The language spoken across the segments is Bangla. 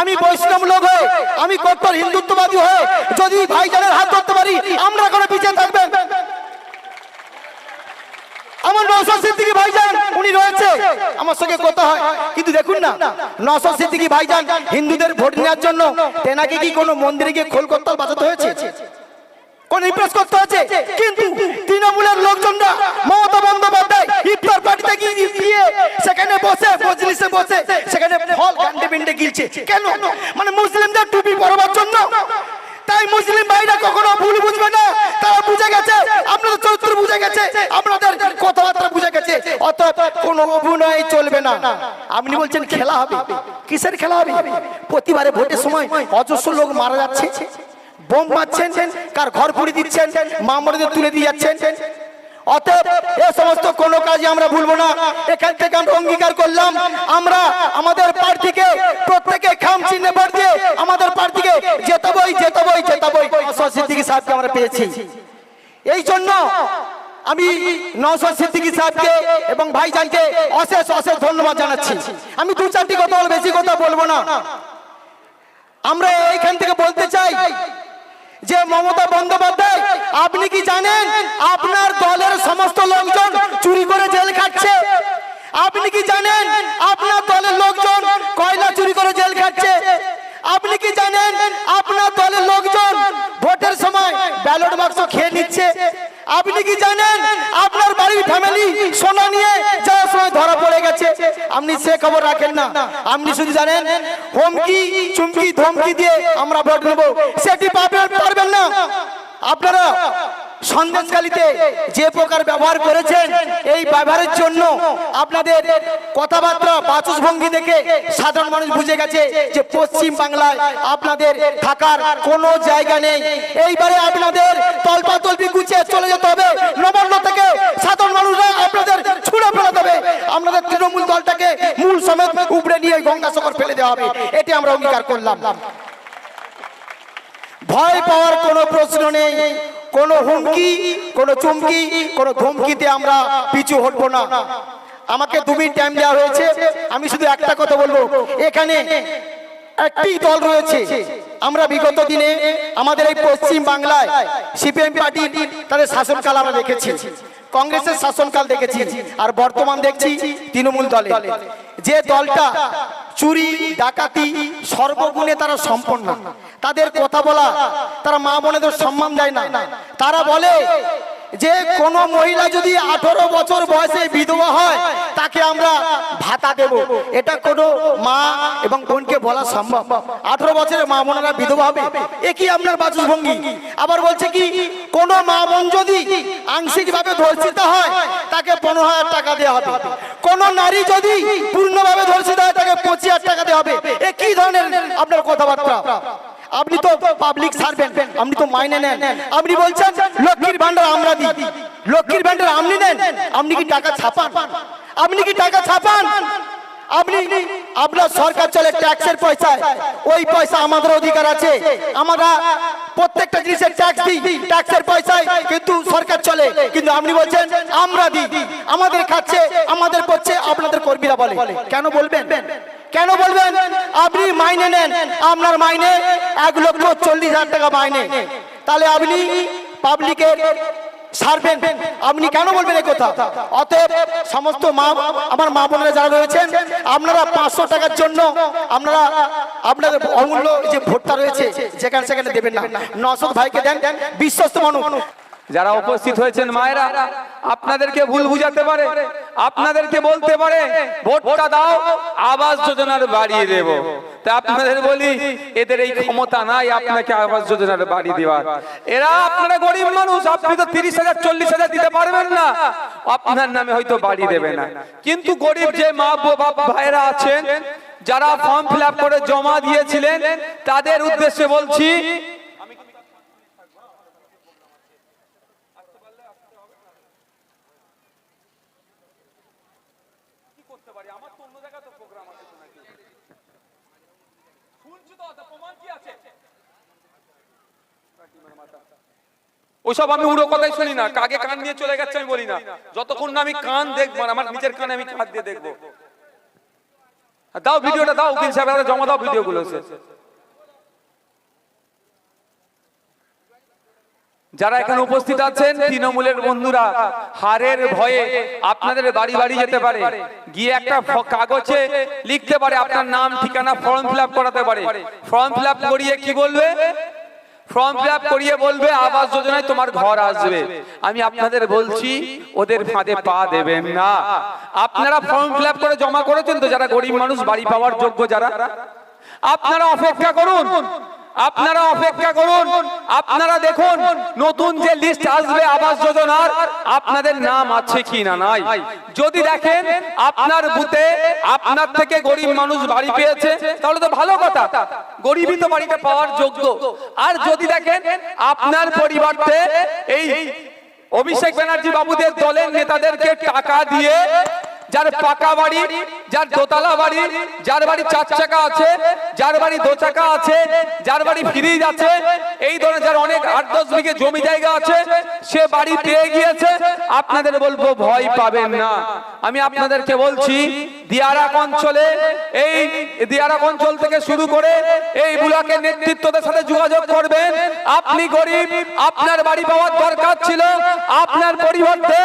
আমি বৈষ্ণব লোক হয়ে, আমি কট্টর হিন্দুত্ববাদী হয়ে, যদি ভাইজানের হাত ধরতে পারি, আমরা কোনো পিছিয়ে থাকবেন আমার নৌসদ সিদ্দিকি উনি রয়েছে। আমার সঙ্গে কথা হয়। কিন্তু দেখুন না হিন্দুদের ভোট নেওয়ার জন্য তেনাকে কি কোনো মন্দিরে গিয়ে খোল করতাল বাজাতে হয়েছে? ইমপ্রেস করতে হয়েছে। কিন্তু তৃণমূলের লোকজনরা মমতা বন্দ্যোপাধ্যায় ইফতার পার্টিতে গিয়ে সেখানে বসে, মজলিসে বসে, সেখানে ফল কান্ডে পিন্ডে গিলছে। কেন? মানে মুসলিমদের টুপি পরবার জন্য। তাই মুসলিম ভাইরা কখনো ভুল বুঝবে না। তারা বুঝে গেছে, আপনাদের চরিত্র বুঝে গেছে, আপনাদের কথাবার্তা বুঝে গেছে। অতএব কোনো অভিনয় চলবে না। আপনি বলছেন খেলা হবে। কিসের খেলা হবে? প্রতিবারে ভোটের সময় অজস্র লোক মারা যাচ্ছে। বোম মারছেন কার ঘর পুড়ি দিচ্ছেন মামরদের তুলে দিয়ে যাচ্ছেন। অতএব এ সমস্ত কোনো কাজে আমরা ভুলবো না। এখান থেকে আমরা অঙ্গীকার করলাম। আমরা আমাদের প্রার্থীকে প্রত্যেকে খাম চিহ্নে ভোট দিয়ে আমাদের প্রার্থীকে জেতাবই জেতাবই জেতাবই। সিদ্দিকী সাহেবকে আমরা পেয়েছি। এই জন্য আমি নওশাদ সিদ্দিকী সাহেবকে এবং ভাইজানকে অশেষ অশেষ ধন্যবাদ জানাচ্ছি। আমি দু চারটি কথা বেশি কথা বলব না। আমরা এইখান থেকে বলতে চাই যে মমতা বন্দ্যোপাধ্যায়, আপনি কি জানেন আপনার দলের সমস্ত লোকজন চুরি করে জেল খাচ্ছে? আপনি কি জানেন আপনার দলের লোকজন কয়লা চুরি করে জেল খাচ্ছে? আপনি কি জানেন আপনার দলের লোকজন ভোটের সময় ব্যালট বাক্স খেয়ে নিচ্ছে? আপনি কি জানেন? আপনার বাড়ির ফ্যামিলি সোনা নিয়ে যাওয়ার সময় ধরা পড়ে গেছে। আপনি সে খবর রাখেন না। আপনি শুধু জানেন, হুমকি, চুমকি, ধমকি দিয়ে আমরা ভোট নেব। সেটি পাবেন পারবেন না। আপনারা সন্দেশকালীতে যে প্রকার ব্যবহার করেছেন, এই ব্যবহারের জন্য আপনাদের কথাবার্তা বাচসভঙ্গি দেখে সাধারণ মানুষ বুঝে গেছে যে পশ্চিম বাংলায় আপনাদের থাকার কোনো জায়গা নেই। এইবারে আপনাদের তলপা তলপি গুছিয়ে চলে যেতে হবে। নবান্ন থেকে সাধারণ মানুষরা আপনাদের ছুড়ে ফেলে দেবে আপনাদের তৃণমূল দলটাকে মূল সমেত উপড়ে নিয়ে গঙ্গাসাগর ফেলে দেওয়া হবে। এটি আমরা অঙ্গীকার করলাম। ভয় পাওয়ার কোনো প্রশ্ন নেই। কোনো হুমকি, কোনো চুমকি, কোনো ধমকিতে আমরা পিছু হটবো না। আমাকে দু মিনিট টাইম দেওয়া হয়েছে। আমি শুধু একটা কথা বলব। এখানে একটি দল রয়েছে। আমরা বিগত দিনে আমাদের এই পশ্চিম বাংলায় সিপিএম পার্টি তাদের শাসনকাল আমরা দেখেছি। কংগ্রেসের শাসনকাল দেখেছি। আর বর্তমান দেখছি তৃণমূল দলে। যে দলটা চুরি, ডাকাতি, সর্বগুণে তারা সম্পন্ন। তাদের কথা বলা, তারা মা বোনেদের সম্মান দেয় না। তারা বলে যে, কোন মহিলা যদি আঠারো বছর বয়সে বিধবা হয়, তাকে আমরা ভাতা দেব। এটা কোনো মা এবং বোনকে বলা সম্ভব। আঠারো বছরের মা বোনেরা বিধবা হবে, এ কি আপনার বাচসভঙ্গি আবার বলছে কি, কোন মা বোন যদি আংশিকভাবে ধর্ষিত হয়, তাকে পনেরো হাজার টাকা দেওয়া হবে। কোন নারী যদি পূর্ণভাবে ধর্ষিত হয় পঁচিশ টাকা দেওয়া হবে। এ কি ধরনের আপনার কথাবার্তা? আপনি তো পাবলিক সার্ভেন্ট আপনি তো মাইনে নেন। আপনি বলছেন, লক্ষ্মীর ভান্ডার আমরা দিই। লক্ষ্মীর ভান্ডার আপনি নেন। আপনি কি টাকা ছাপান? আপনি কি টাকা ছাপান? আপনি আপনার সরকার চলে ট্যাক্সের পয়সায়। ওই পয়সা আমাদের অধিকার আছে। আমরা প্রত্যেকটা জিনিসের ট্যাক্স দিই। ট্যাক্সের পয়সায় কিন্তু সরকার চলে। কিন্তু আপনি বলছেন, আমরা দিই। আমাদের খাচ্ছে, আমাদের পড়ছে, আপনাদের কর্মীরা বলে। কেন বলবেন? কেন বলবেন? আপনি মাইনে নেন, আপনার মাইনে এক লক্ষ চল্লিশ হাজার টাকা মাইনে। তাহলে আপনি পাবলিকের সারবেন। আপনি কেন বলবেন এই কথা? অতএব সমস্ত মা, আমার মা বোনেরা যারা রয়েছেন, আপনারা পাঁচশো টাকার জন্য আপনারা আপনাদের অমূল্য যে ভোটটা রয়েছে যেখানে সেখানে দেবেন না। নশো ভাইকে দেন, বিশ্বস্ত মানুষ। যারা উপস্থিত হয়েছেন মায়েরা, আপনাদেরকে ভুল বুঝাতে পারে, আপনাদেরকে বলতে পারে, ভোটটা দাও, আবাস যোজনার বাড়িয়ে দেব। তা আপনাদের বলি, এদের এই ক্ষমতা নাই, আপনাকে আবাস যোজনার বাড়ি দেওয়ার। এরা আপনারা গরিব মানুষ, আপনি তো তিরিশ হাজার, চল্লিশ হাজার দিতে পারবেন না। আপনার নামে হয়তো বাড়ি দেবে না। কিন্তু গরিব যে মা বাবা ভাইরা আছেন, যারা ফর্ম ফিল করে জমা দিয়েছিলেন, তাদের উদ্দেশ্যে বলছি ওইসব আমি উড়ো কথাই শুনি না কাকে কান নিয়ে চলে গেছে আমি বলি না। যতক্ষণ না আমি কান দেখব না, আমার নিজের কানে আমি কান দিয়ে দেখব। দাও ভিডিওটা দাও উকিল সাহেব জমা দাও ভিডিওগুলো যারা এখানে উপস্থিত আছেন তৃণমূলের বন্ধুরা হারের ভয়ে আপনাদের বাড়ি বাড়ি যেতে পারে। গিয়ে একটা কাগজে লিখতে পারে আপনার নাম ঠিকানা ফর্ম ফিল করাতে পারে। ফর্ম ফিল করিয়ে কি বলবে? ফর্ম ফিল করিয়ে বলবে আবাস যোজনায় তোমার ঘর আসবে। আমি আপনাদের বলছি ওদের ফাঁদে পা দেবেন না। আপনারা ফর্ম ফিল করে জমা করেছেন তো যারা গরিব মানুষ বাড়ি পাওয়ার যোগ্য যারা? আপনারা অপেক্ষা করুন। আপনারা অপেক্ষা করুন, আপনারা দেখুন, নতুন যে লিস্ট আসবে আবাস যোজনার, আপনাদের নাম আছে কি না নাই। যদি দেখেন আপনার বুথে আপনার থেকে গরিব মানুষ বাড়ি পেয়েছে, তাহলে তো ভালো কথা, গরিবই তো বাড়িটা পাওয়ার যোগ্য। আর যদি দেখেন আপনার পরিবারতে এই অভিষেক ব্যানার্জি বাবুদের দলের নেতাদেরকে টাকা দিয়ে যার পাকা বাড়ি যার দোতলা বাড়ি যার বাড়ি চার চাকা আছে যার বাড়ি দো চাকা আছে যার বাড়ি ফ্রিজ আছে এই ধরনের যার অনেক আট দশ বিঘে জমি জায়গা আছে সে বাড়ি পেয়ে গিয়েছে আপনাদের বলব ভয় পাবেন না। আমি আপনাদেরকে বলছি দিয়ারাক অঞ্চলে, এই দিয়ারাক অঞ্চল থেকে শুরু করে এই ব্লকের নেতৃত্বদের সাথে যোগাযোগ করবেন। আপনি গরিব, আপনার বাড়ি পাওয়ার দরকার ছিল। আপনার পরিবর্তে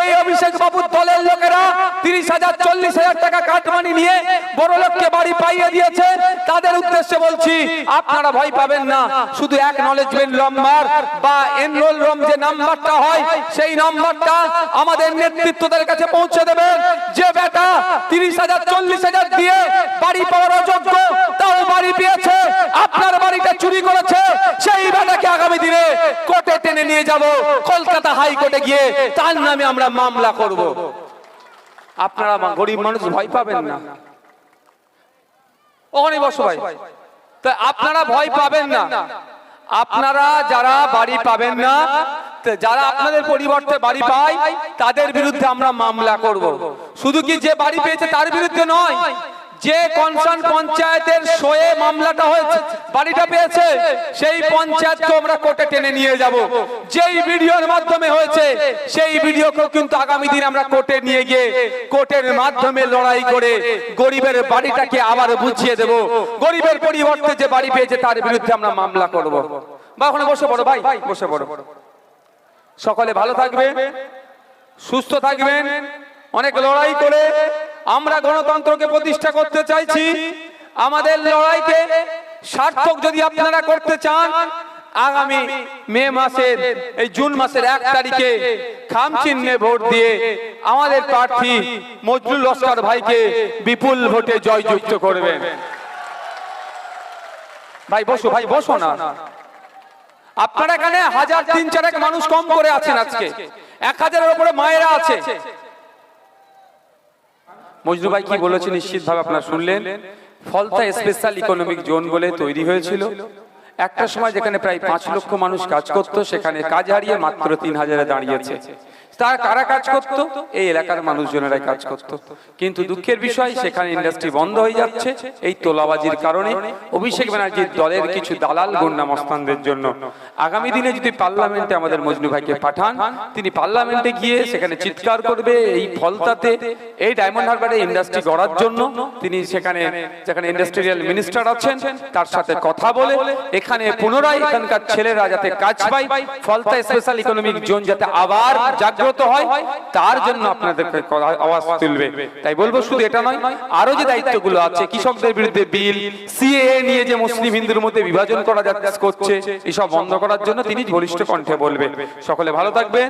এই অভিষেক বাবুর দলের লোকেরা তিরিশ হাজার, চল্লিশ হাজার টাকা কাটমানি নিয়ে বড় লোককে বাড়ি পাইয়ে দিয়েছে। তাদের উদ্দেশ্যে বলছি, আপনারা ভয় পাবেন না। শুধু এক নলেজমেন্ট নাম্বার বা এনরোল রম যে নাম্বারটা হয়, সেই নাম্বারটা আমাদের নেতৃত্বদের কাছে পৌঁছে দেবেন। যে বেটা তিরিশ হাজার, চল্লিশ হাজার দিয়ে বাড়ি পাওয়ার অযোগ্য, তাও বাড়ি পেয়েছে, আপনার বাড়িটা চুরি করেছে, সেই আগামী দিনে কোর্টে টেনে নিয়ে যাব, কলকাতা হাইকোর্টে গিয়ে তার নামে আমরা মামলা করব। আপনারা গরিব মানুষ ভয় পাবেন না। ওখানে বসো ভাই। আপনারা ভয় পাবেন না। আপনারা যারা বাড়ি পাবেন না যারা আপনাদের পরিবর্তে বাড়ি পায়, তাদের বিরুদ্ধে আমরা মামলা করব। শুধু কি যে বাড়ি পেয়েছে তার বিরুদ্ধে নয়, যে কনসার্ন পঞ্চায়েতের সয়ে মামলাটা হয়েছে, বাড়িটা পেয়েছে, সেই পঞ্চায়েতকে আমরা কোর্টে টেনে নিয়ে যাব। যেই ভিডিওর মাধ্যমে হয়েছে, সেই ভিডিওকেও কিন্তু আগামী দিন আমরা কোর্টে নিয়ে গিয়ে কোর্টের মাধ্যমে লড়াই করে গরিবের বাড়িটাকে আবার বুঝিয়ে দেব। গরিবের পরিবর্তে যে বাড়ি পেয়েছে তার বিরুদ্ধে আমরা মামলা করব। বা ওখানে বসে পড়ো ভাই, বসে পড়ো। সকলে ভালো থাকবে সুস্থ থাকবেন। অনেক লড়াই করে আমরা গণতন্ত্রকে প্রতিষ্ঠা করতে চাইছি। আমাদের লড়াইকে সার্থক যদি আপনারা করতে চান, আগামী মে মাসের, এই জুন মাসের এক তারিখে খাম চিহ্নে ভোট দিয়ে আমাদের প্রার্থী মজলুল লস্কর ভাইকে বিপুল ভোটে জয়যুক্ত করবেন। ভাই বসো ভাই বসো না। আপনারা এখানে হাজার তিন চারেক মানুষ কম করে আছেন আজকে। এক হাজারের উপরে মায়েরা আছে। মজনু ভাই কি বলেছে নিশ্চিতভাবে আপনারা শুনলেন? ফলতা স্পেশাল ইকোনমিক জোন বলে তৈরি হয়েছিল। একটা সময় যেখানে প্রায় পাঁচ লক্ষ মানুষ কাজ করত সেখানে কাজ হারিয়ে মাত্র তিন হাজারে দাঁড়িয়েছে। তারা কারা কাজ করত? এই এলাকার মানুষজনেরাই কাজ করত। কিন্তু দুঃখের বিষয় সেখানে ইন্ডাস্ট্রি বন্ধ হয়ে যাচ্ছে। এই তোলাবাজির কারণে অভিষেক ব্যানার্জির দলের কিছু দালাল গুন্ডা মস্তানদের জন্য। আগামী দিনে যদি পার্লামেন্টে আমাদের মজনু ভাইকে পাঠান তিনি পার্লামেন্টে গিয়ে সেখানে চিৎকার করবে এই ফলতাতে এই ডায়মন্ড হারবারে ইন্ডাস্ট্রি গড়ার জন্য তিনি সেখানে যেখানে ইন্ডাস্ট্রিয়াল মিনিস্টার আছেন তার সাথে কথা বলে এখানে পুনরায় এখানকার ছেলেরা যাতে কাজ পায় ফলতা স্পেশাল ইকোনমিক জোন যাতে আবার জাগ্রত হয়, তার জন্য আপনাদের আওয়াজ তুলবে। তাই বলব শুধু এটা নয় আরও যে দায়িত্বগুলো আছে, কৃষকদের বিরুদ্ধে বিল সিএ নিয়ে যে মুসলিম হিন্দুর মধ্যে বিভাজন করা যাচ্ছে করছে, এসব বন্ধ করার জন্য তিনি বলিষ্ঠ কণ্ঠে বলবে। সকলে ভালো থাকবেন।